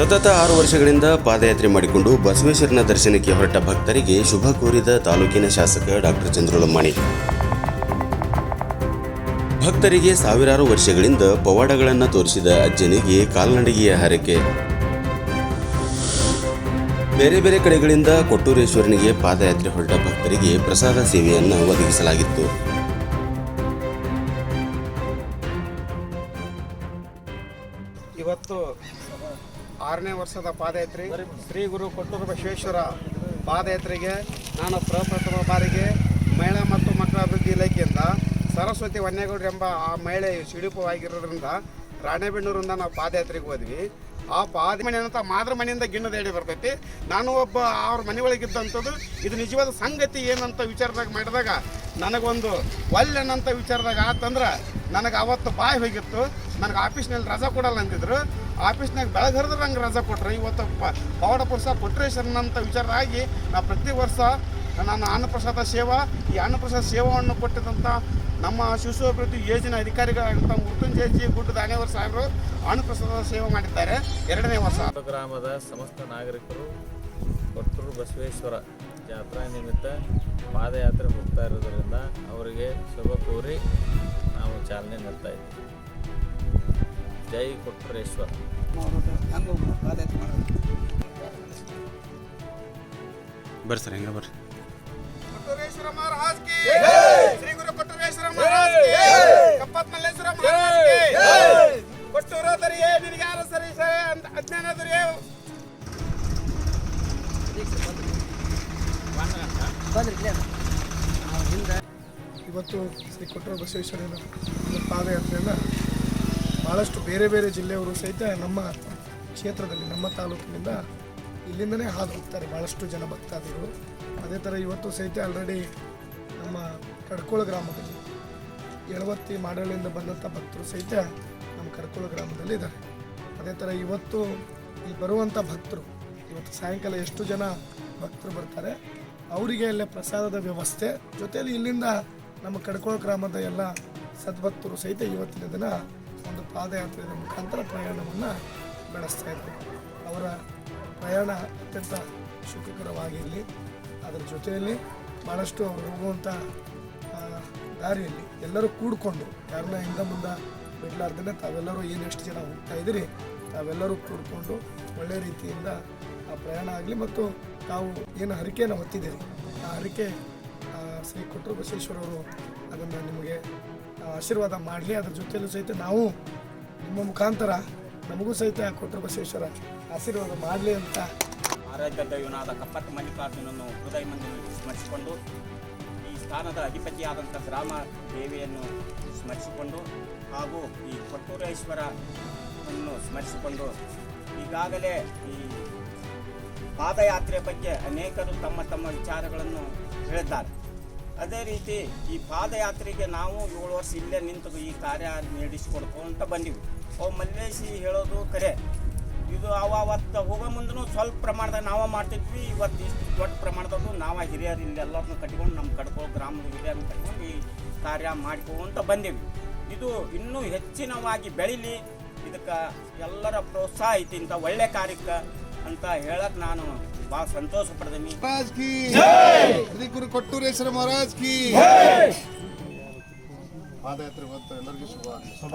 ಸತತ ಆರು ವರ್ಷಗಳಿಂದ ಪಾದಯಾತ್ರೆ ಮಾಡಿಕೊಂಡು ಬಸವೇಶ್ವರನ ದರ್ಶನಕ್ಕೆ ಹೊರಟ ಭಕ್ತರಿಗೆ ಶುಭ ಕೋರಿದ ತಾಲೂಕಿನ ಶಾಸಕ ಡಾಕ್ಟರ್ ಚಂದ್ರಲಮ್ಮಾಣಿ. ಭಕ್ತರಿಗೆ ಸಾವಿರಾರು ವರ್ಷಗಳಿಂದ ಪವಾಡಗಳನ್ನು ತೋರಿಸಿದ ಅಜ್ಜನಿಗೆ ಕಾಲ್ನಡಿಗೆಯ ಹರಕೆ. ಬೇರೆ ಬೇರೆ ಕಡೆಗಳಿಂದ ಕೊಟ್ಟೂರೇಶ್ವರನಿಗೆ ಪಾದಯಾತ್ರೆ ಹೊರಟ ಭಕ್ತರಿಗೆ ಪ್ರಸಾದ ಸೇವೆಯನ್ನು ಒದಗಿಸಲಾಗಿತ್ತು. ಇವತ್ತು ಆರನೇ ವರ್ಷದ ಪಾದಯಾತ್ರೆ ಶ್ರೀ ಗುರು ಕೊಟ್ಟೂರು ಬಸವೇಶ್ವರ ಪಾದಯಾತ್ರೆಗೆ ನಾನು ಪ್ರಪ್ರಥಮ ಬಾರಿಗೆ ಮಹಿಳಾ ಮತ್ತು ಮಕ್ಕಳ ಅಭಿವೃದ್ಧಿ ಇಲಾಖೆಯಿಂದ ಸರಸ್ವತಿ ವನ್ಯಗೌಡ್ರು ಎಂಬ ಆ ಮಹಿಳೆ ಸಿಡುಪವಾಗಿರೋದ್ರಿಂದ ರಾಣೆಬೆನ್ನೂರಿಂದ ನಾವು ಪಾದಯಾತ್ರೆಗೆ ಹೋದ್ವಿ. ಆ ಪಾದ ಮನೆ ಅಂತ ಮಾದ್ರ ಮನೆಯಿಂದ ಗಿಣ್ಣದ ಹೇಳಿ ಬರ್ತೈತಿ. ನಾನು ಒಬ್ಬ ಅವ್ರ ಮನೆ ಒಳಗಿದ್ದಂಥದ್ದು ಇದು ನಿಜವಾದ ಸಂಗತಿ ಏನಂತ ವಿಚಾರದಾಗ ಮಾಡಿದಾಗ ನನಗೊಂದು ಒಲ್ಲೆನಂತ ವಿಚಾರದಾಗ ಆತಂದ್ರೆ ನನಗೆ ಅವತ್ತು ಬಾಯಿ ಹೋಗಿತ್ತು. ನನಗೆ ಆಫೀಸ್ನಲ್ಲಿ ರಜಾ ಕೊಡಲ್ಲ ಅಂತಿದ್ರು ಆಫೀಸ್ನಾಗ ಬೆಳಗ್ಗೆ ನಂಗೆ ರಜಾ ಕೊಟ್ರು. ಇವತ್ತು ಪವಾಡ ಪುರುಷ ಕೊಟ್ರೇಶ್ವರನಂತ ವಿಚಾರದಾಗಿ ನಾ ಪ್ರತಿ ವರ್ಷ ನಾನು ಅನ್ನಪ್ರಸಾದ ಸೇವಾ, ಈ ಅನ್ನಪ್ರಸಾದ ಸೇವಾವನ್ನು ಕೊಟ್ಟಿದ್ದಂಥ ನಮ್ಮ ಶಿಶು ಅಭಿವೃದ್ಧಿ ಯೋಜನೆ ಅಧಿಕಾರಿಗಳಾದಂಥ ಮೃತ್ಯುಂಜಯಜಿ ಗುಡ್ಡ ದಾನೇವರ ಸಾಹೇಬರು ಅನ್ನಪ್ರಸಾದ ಸೇವೆ ಮಾಡಿದ್ದಾರೆ. ಎರಡನೇ ವರ್ಷ. ಗ್ರಾಮದ ಸಮಸ್ತ ನಾಗರಿಕರು ಕೊಟ್ಟೂರು ಬಸವೇಶ್ವರ ಜಾತ್ರಾ ನಿಮಿತ್ತ ಪಾದಯಾತ್ರೆ ಹೋಗ್ತಾ ಇರೋದರಿಂದ ಅವರಿಗೆ ಶುಭ ಕೋರಿ ನಾವು ಚಾಲನೆ ನೀಡ್ತಾ ಇದ್ದೀವಿ. ಜೈ ಕೊಟ್ಟೂರೇಶ್ವರ ಬರ್ರಿ ಸರ್ ಹೆಂಗ ಬರ್ರಿ. ಕೊಟ್ಟೂರೇಶ್ವರ ಮಹಾರಾಜ್ ಕಿ ಶ್ರೀ ಗುರು ಕೊಟ್ಟೂರೇಶ್ವರ ಮಹಾರಾಜ್ ಕಿ ಕಪ್ಪತ್ ಮಲ್ಲೇಶ್ವರ ಮಹಾರಾಜ್ ಕಿ ಕೊಟ್ಟೂರು ದರಿಯೇ ನಿನಗೆ ಯಾರು ಸರಿ ಸರಿ ಅಂತ ಅಜ್ಞಾನ ದರಿಯೇ. ಇವತ್ತು ಶ್ರೀ ಕೊಟ್ಟರು ಬಸವೇಶ್ವರ ಪಾದಯಾತ್ರೆಯನ್ನು ಭಾಳಷ್ಟು ಬೇರೆ ಬೇರೆ ಜಿಲ್ಲೆಯವರು ಸಹಿತ ನಮ್ಮ ಕ್ಷೇತ್ರದಲ್ಲಿ, ನಮ್ಮ ತಾಲೂಕಿನಿಂದ ಇಲ್ಲಿಂದನೇ ಹಾದು ಹೋಗ್ತಾರೆ ಭಾಳಷ್ಟು ಜನ ಭಕ್ತಾದಿಗಳು. ಅದೇ ಥರ ಇವತ್ತು ಸಹಿತ ಆಲ್ರೆಡಿ ನಮ್ಮ ಕಡ್ಕೋಳ ಗ್ರಾಮದಲ್ಲಿ ಎಳವತ್ತಿ ಮಾಡಳಿಯಿಂದ ಬಂದಂಥ ಭಕ್ತರು ಸಹಿತ ನಮ್ಮ ಕಡ್ಕೋಳ ಗ್ರಾಮದಲ್ಲಿ ಇದ್ದಾರೆ. ಅದೇ ಥರ ಇವತ್ತು ಇಲ್ಲಿ ಬರುವಂಥ ಭಕ್ತರು, ಇವತ್ತು ಸಾಯಂಕಾಲ ಎಷ್ಟು ಜನ ಭಕ್ತರು ಬರ್ತಾರೆ, ಅವರಿಗೆ ಅಲ್ಲೇ ಪ್ರಸಾದದ ವ್ಯವಸ್ಥೆ, ಜೊತೆಯಲ್ಲಿ ಇಲ್ಲಿಂದ ನಮ್ಮ ಕಡ್ಕೋಳ ಗ್ರಾಮದ ಎಲ್ಲ ಸದ್ಭಕ್ತರು ಸಹಿತ ಇವತ್ತಿನ ದಿನ ಪಾದಯಾತ್ರೆಯ ಮುಖಾಂತರ ಪ್ರಯಾಣವನ್ನು ಬೆಳೆಸ್ತಾ ಇದ್ದರು ಅವರ ಪ್ರಯಾಣ ಅತ್ಯಂತ ಸುಖಕರವಾಗಿರಲಿ, ಅದರ ಜೊತೆಯಲ್ಲಿ ಭಾಳಷ್ಟು ಅವರು ಹೋಗುವಂಥ ದಾರಿಯಲ್ಲಿ ಎಲ್ಲರೂ ಕೂಡಿಕೊಂಡು, ಯಾರನ್ನ ಹಿಂದೆ ಮುಂದೆ ಬಿಡಲಾರ್ದೇ ತಾವೆಲ್ಲರೂ ಏನು ಎಷ್ಟು ಜನ ಹೋಗ್ತಾ ಇದ್ದೀರಿ. ತಾವೆಲ್ಲರೂ ಕೂಡಿಕೊಂಡು ಒಳ್ಳೆ ರೀತಿಯಿಂದ ಆ ಪ್ರಯಾಣ ಆಗಲಿ ಮತ್ತು ತಾವು ಏನು ಹರಿಕೆಯನ್ನು ಹೊತ್ತಿದ್ದೀರಿ, ಆ ಹರಿಕೆ ಶ್ರೀ ಕೊಟ್ಟರು. ಬಸವೇಶ್ವರವರು ಅದನ್ನು ನಿಮಗೆ ಆಶೀರ್ವಾದ ಮಾಡಲಿ. ಅದ್ರ ಜೊತೆಯಲ್ಲೂ ಸಹಿತ ನಾವು ನಿಮ್ಮ ಮುಖಾಂತರ ನಮಗೂ ಸಹಿತ ಕೊಟ್ಟರು ಬಸವೇಶ್ವರ, ಆಶೀರ್ವಾದ ಮಾಡಲಿ ಅಂತ ಆರಾಧ್ಯ ದೈವನಾದ ಕಪ್ಪತ್ತ ಮಲ್ಲಿಕಾರ್ಜುನನ್ನು ಹೃದಯ ಮಂದಿ ಸ್ಮರಿಸಿಕೊಂಡು, ಈ ಸ್ಥಾನದ ಅಧಿಪತಿಯಾದಂಥ ಗ್ರಾಮ ದೇವಿಯನ್ನು ಸ್ಮರಿಸಿಕೊಂಡು ಹಾಗೂ ಈ ಕೊಟ್ಟೂರೇಶ್ವರವನ್ನು ಸ್ಮರಿಸಿಕೊಂಡು ಈಗಾಗಲೇ ಈ ಪಾದಯಾತ್ರೆ ಬಗ್ಗೆ ಅನೇಕರು ತಮ್ಮ ತಮ್ಮ ವಿಚಾರಗಳನ್ನು ಹೇಳಿದ್ದಾರೆ. ಅದೇ ರೀತಿ ಈ ಪಾದಯಾತ್ರೆಗೆ ನಾವು ಏಳು ವರ್ಷ ಇಲ್ಲೇ ನಿಂತು ಈ ಕಾರ್ಯ ನಡೆಸಿಕೊಡ್ಕೊಂತ ಬಂದಿವಿ. ಅವು ಮಲ್ಲೇಶಿ ಹೇಳೋದು ಕರೆ. ಇದು ಅವ ಅವತ್ತು ಹೋಗೋ ಮುಂದೂ ಸ್ವಲ್ಪ ಪ್ರಮಾಣದಾಗ ನಾವ ಮಾಡ್ತಿದ್ವಿ, ಇವತ್ತು ಇಷ್ಟು ದೊಡ್ಡ ಪ್ರಮಾಣದಾಗೂ ನಾವ ಹಿರಿಯರು ಎಲ್ಲರನ್ನು ಕಟ್ಕೊಂಡು ನಮ್ಮ ಕಡ್ಕೋ ಗ್ರಾಮದ ಹಿರಿಯರನ್ನು ಕಟ್ಕೊಂಡು ಈ ಕಾರ್ಯ ಮಾಡ್ಕೊಂತ ಬಂದೀವಿ. ಇದು ಇನ್ನೂ ಹೆಚ್ಚಿನವಾಗಿ ಬೆಳೀಲಿ. ಇದಕ್ಕೆ ಎಲ್ಲರ ಪ್ರೋತ್ಸಾಹ ಐತಿ ಇಂಥ ಒಳ್ಳೆ ಕಾರ್ಯಕ್ಕೆ. ಅಂತ ಹೇಳಕ್ ನಾನು ಬಹಳ ಸಂತೋಷ ಪಡ್ತೀನಿ. ಗುರು ಕೊಟ್ಟೂರೇಶ್ವರ ಮಹಾರಾಜ್ ಕಿ. ಪಾದಯಾತ್ರೆ ಬಂತು ಎಲ್ಲರಿಗೂ ಶುಭ ಶುಭ